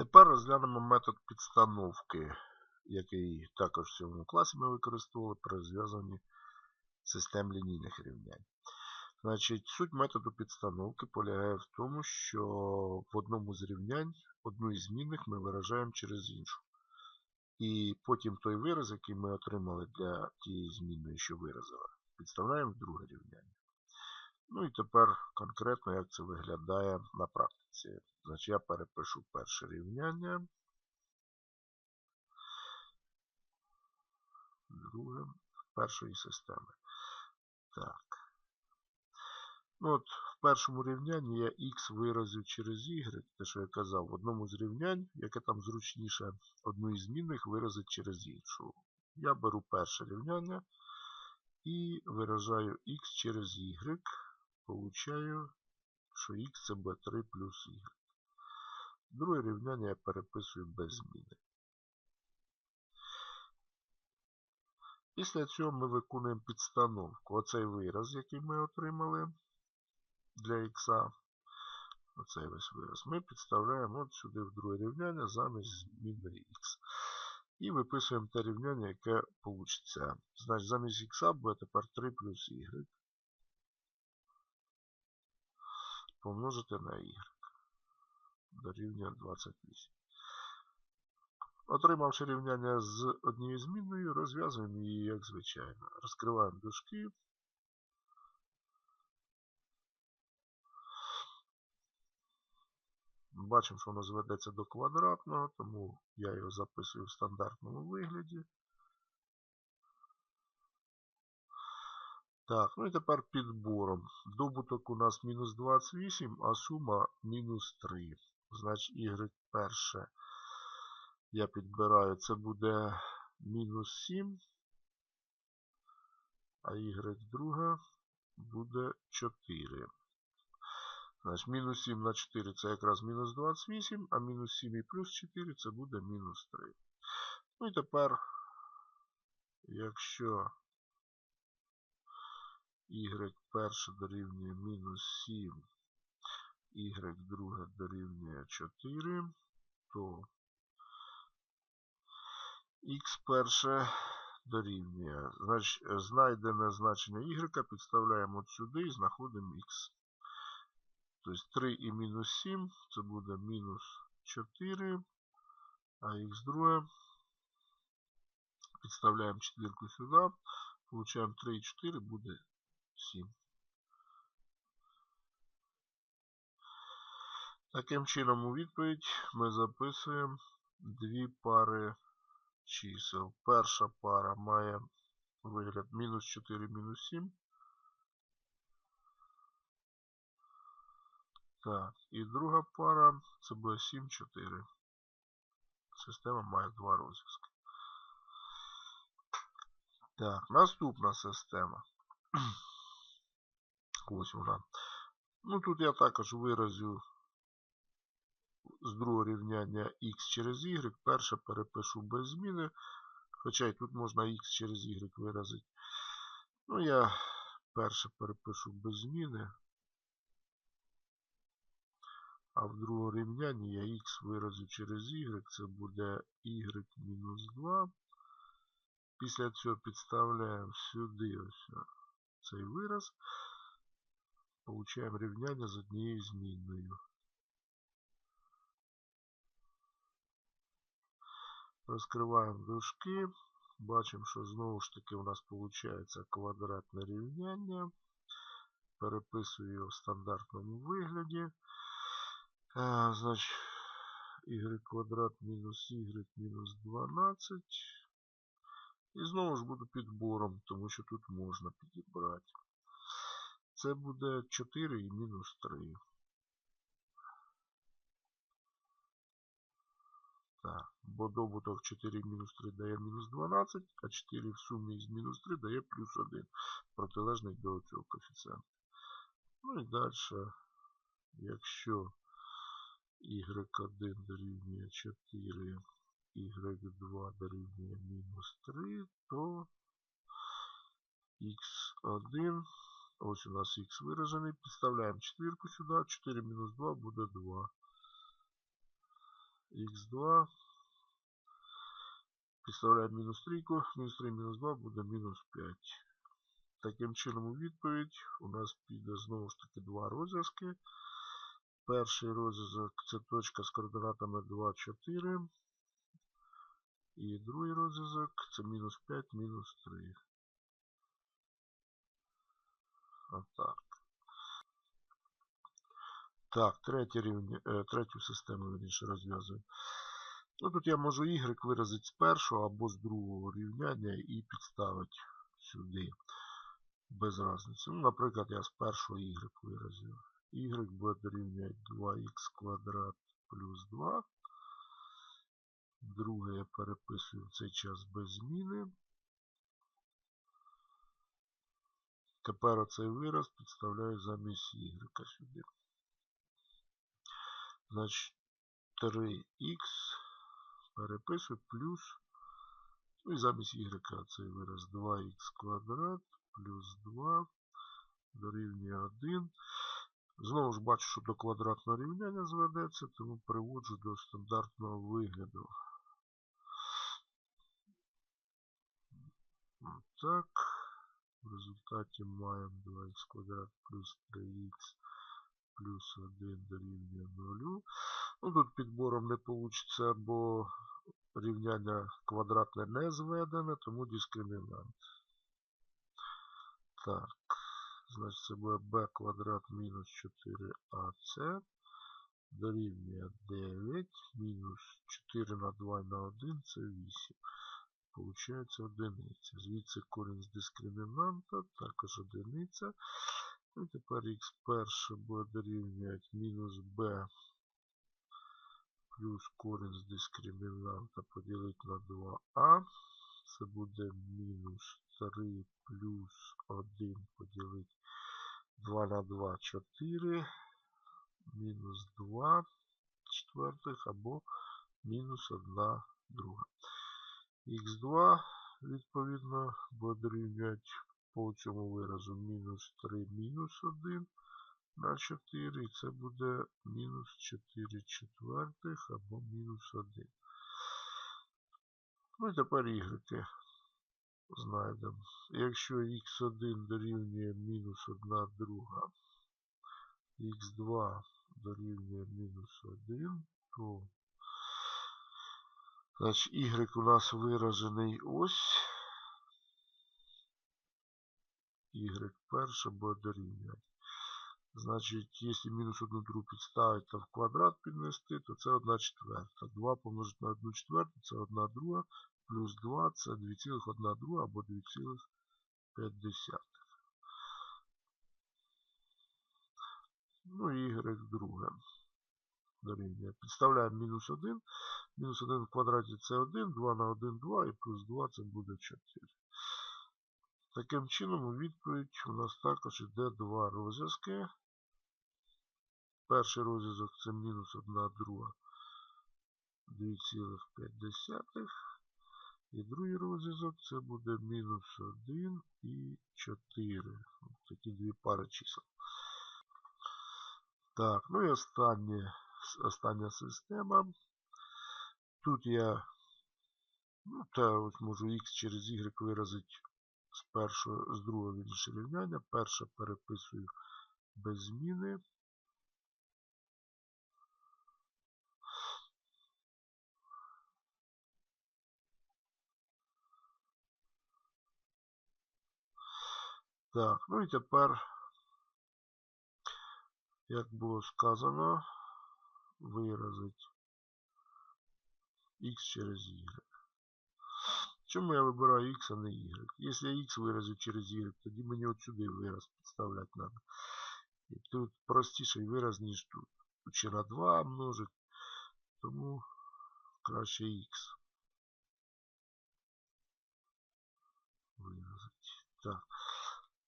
Тепер розглянемо метод підстановки, який також в цьому класі ми використовували при розв'язанні систем лінійних рівнянь. Значить, Суть методу підстановки полягає в тому, що в одному з рівнянь одну із змінних ми виражаємо через іншу. І потім той вираз, який ми отримали для тієї змінної, що виразили, підставляємо в друге рівняння. Ну і тепер конкретно, як це виглядає на практиці. Значить, я перепишу перше рівняння. Друге першої системи. Так. Ну от В першому рівнянні я x виразив через y, те, що я казав, в одному з рівнянь, яке там зручніше, одну із змінних виразить через іншу. Я беру перше рівняння і виражаю x через y. Получаю, що x це b3 плюс y. Друге рівняння я переписую без зміни. Після цього ми виконуємо підстановку. Оцей вираз, який ми отримали для х, оцей весь вираз, ми підставляємо от сюди в друге рівняння замість зміни х. І виписуємо те рівняння, яке вийде. Значить, замість х буде тепер 3 плюс y. Помножити на y. Дорівнює 28. Отримавши рівняння з однією змінною, розв'язуємо її, як звичайно. Розкриваємо дужки. Бачимо, що воно зведеться до квадратного, тому я його записую в стандартному вигляді. Так, ну і тепер підбором. Добуток у нас мінус 28, а сума мінус 3. Значить, y перше я підбираю, це буде мінус 7, а y друге буде 4. Значить, мінус 7 на 4 це якраз мінус 28, а мінус 7 і плюс 4 це буде мінус 3. Ну і тепер, якщо y перше дорівнює мінус 7, y друге дорівнює 4, то х перше дорівнює. Значить, знайдене значення y підставляємо сюди і знаходимо х. Тобто 3 і мінус 7 це буде мінус 4, а х друге. Підставляємо 4 сюди. Получаємо 3 і 4 буде 7. Таким чином, у відповідь ми записуємо дві пари чисел. Перша пара має вигляд мінус 4, мінус 7. Так, і друга пара це буде 7, 4. Система має два розв'язки. Так, наступна система. Ось вона. Ну тут я також виразю з другого рівняння x через y. Перше перепишу без зміни. Хоча і тут можна x через y виразити. Ну, я перше перепишу без зміни. А в другому рівнянні я x виразю через y. Це буде y мінус 2. Після цього підставляємо сюди ось цей вираз. Получаємо рівняння з однією змінною. Розкриваємо дужки. Бачимо, що знову ж таки у нас виходить квадратне рівняння. Переписую його в стандартному вигляді. А, значить, y квадрат мінус y мінус 12. І знову ж буду підбором, тому що тут можна підібрати. Це буде 4 і мінус 3. Так, бо добуток 4 мінус 3 дає мінус 12, а 4 в сумі з мінус 3 дає плюс 1, протилежний до цього коефіцієнта. Ну і далі, якщо y1 дорівнює 4, y2 дорівнює мінус 3, то x1, ось у нас x виражений, підставляємо 4 сюди, 4 мінус 2 буде 2. х2 підставляємо мінус трійку, мінус 3, мінус 2 буде мінус 5. Таким чином, у відповідь у нас піде знову ж таки два розв'язки. Перший розв'язок це точка з координатами 2, 4. І другий розв'язок це мінус 5, мінус 3. Отак. Так, третє рівня, е, третю систему верніше розв'язуємо. Ну, Тут я можу y виразити з першого або з другого рівняння і підставити сюди. Без різниці. Ну, Наприклад, я з першого y виразив. y буде дорівнювати 2х квадрат плюс 2. Друге я переписую в цей час без зміни. Тепер оцей вираз підставляю замість y сюди. Значить, 3х переписую плюс. Ну і замість y цей вираз 2х квадрат плюс 2 дорівнює 1. Знову ж бачу, що до квадратного рівняння зведеться, тому приводжу до стандартного вигляду. Так. В результаті маємо 2х квадрат плюс 3х плюс 1 дорівнює 0. Ну, Тут підбором не вийде, бо рівняння квадратне не зведене, тому дискримінант. Так, значить це буде b квадрат мінус 4ac дорівнює 9, мінус 4 на 2 на 1 це 8. Получається одиниця. Звідси корінь з дискримінанта, також одиниця. І тепер х перше буде дорівнювати мінус b плюс корінь з дискримінанта поділити на 2а. Це буде мінус 3 плюс 1 поділити 2 на 2 4. Мінус 2 четвертих або мінус 1 друга. Х2, відповідно, буде дорівнювати по цьому виразу мінус 3 мінус 1 на 4. І це буде мінус 4 четвертих або мінус 1. Ну і тепер y знайдемо. Якщо х1 дорівнює мінус 1 друга, х2 дорівнює мінус 1, то значить, y у нас виражений ось. y перше буде дорівнювати. Значить, якщо мінус 1 другу підставити та в квадрат піднести, то це 1 четверта. 2 помножити на 1 четверту це 1 друга, плюс 2 це 2,1 друга або 2,5. Ну і y друге. Дорівнює. Підставляємо мінус 1. Мінус 1 в квадраті це 1, 2 на 1 2 і плюс 2 це буде 4. Таким чином, у відповідь у нас також йде два розв'язки. Перший розв'язок це мінус 1 друга 2,5. І другий розв'язок це буде мінус 1 і 4. Ось такі дві пари чисел. Так, ну і останнє, остання система. Тут я ну, та ось можу x через y виразити з першого, з другого вірніше рівняння. Перше переписую без зміни. Так, ну і тепер, як було сказано, виразить x через y. Чому я вибираю x, а не y? Якщо я x виразю через y, тоді мені от сюди вираз підставляти треба. І тут простіший вираз, ніж тут. Тут на 2 множить, тому краще x. Виразить. Так.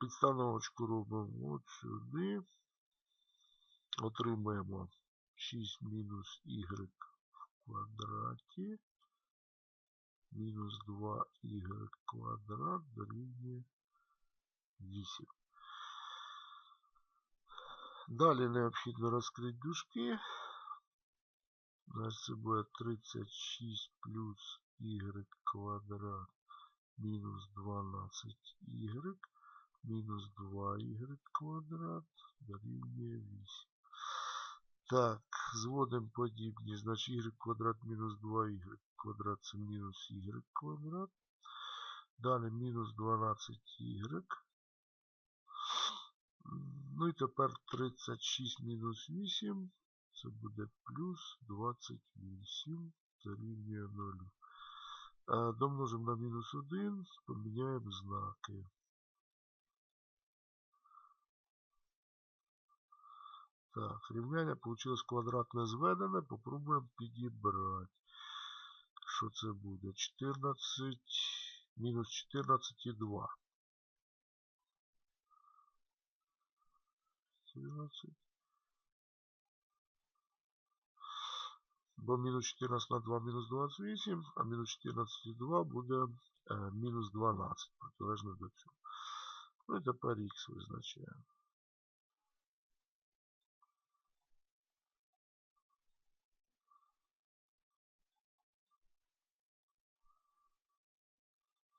Підстановочку робимо от сюди. Отримаємо 6 мінус y в квадраті. Мінус 2y квадрат дорівнює 8. Далі необхідно розкрити дужки. Значить, це буде 36 плюс y квадрат мінус 12y мінус 2y квадрат дорівнює 8. Так, зводимо подібні. Значить y квадрат мінус 2y квадрат це мінус y квадрат. Далі мінус 12y. Ну і тепер 36 мінус 8. Це буде плюс 28 дорівнює 0. Домножимо на мінус 1, поміняємо знаки. Так, рівняння вийшло квадратне зведене. Попробуємо підібрати. Що це буде? 14 мінус 14 і 2. 14. Бо мінус 14 на 2 мінус 28, а мінус 14 і 2 буде е, мінус 12, протилежно до цього. Ну і тепер х визначаємо.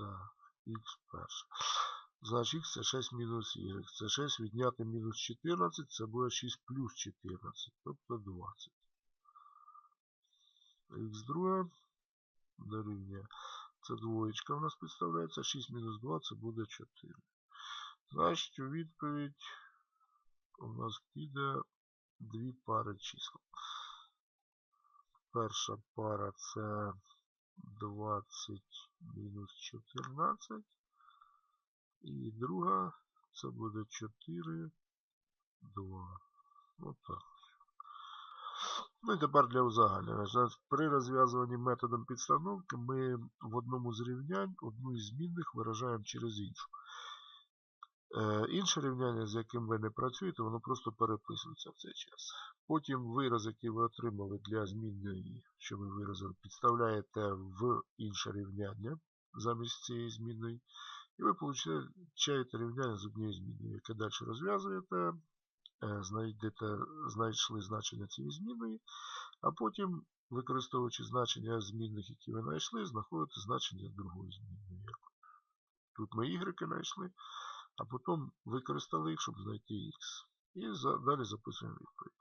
Так, х перше. Значить, х це 6 мінус y. Це 6 відняти мінус 14, це буде 6 плюс 14, тобто 20. Х друге дорівнює. Це двоєчка у нас підставляється. 6 мінус 2 це буде 4. Значить, у відповідь у нас піде дві пари чисел. Перша пара це 20 мінус 14. І друга це буде 4, 2. Отак. Ну і тепер для узагальнення. При розв'язуванні методом підстановки ми в одному з рівнянь одну із змінних виражаємо через іншу. Е, інше рівняння, з яким ви не працюєте, воно просто переписується в цей час. Потім вираз, який ви отримали для змінної, що ви виразили, підставляєте в інше рівняння замість цієї змінної. І ви получаєте рівняння з однією зміною, яке далі розв'язуєте, е, знайдете, знайшли значення цієї змінної, а потім, використовуючи значення змінних, які ви знайшли, знаходите значення другої змінної. Тут ми y знайшли, а потім використали їх, щоб знайти x. І далі записуємо відповідь.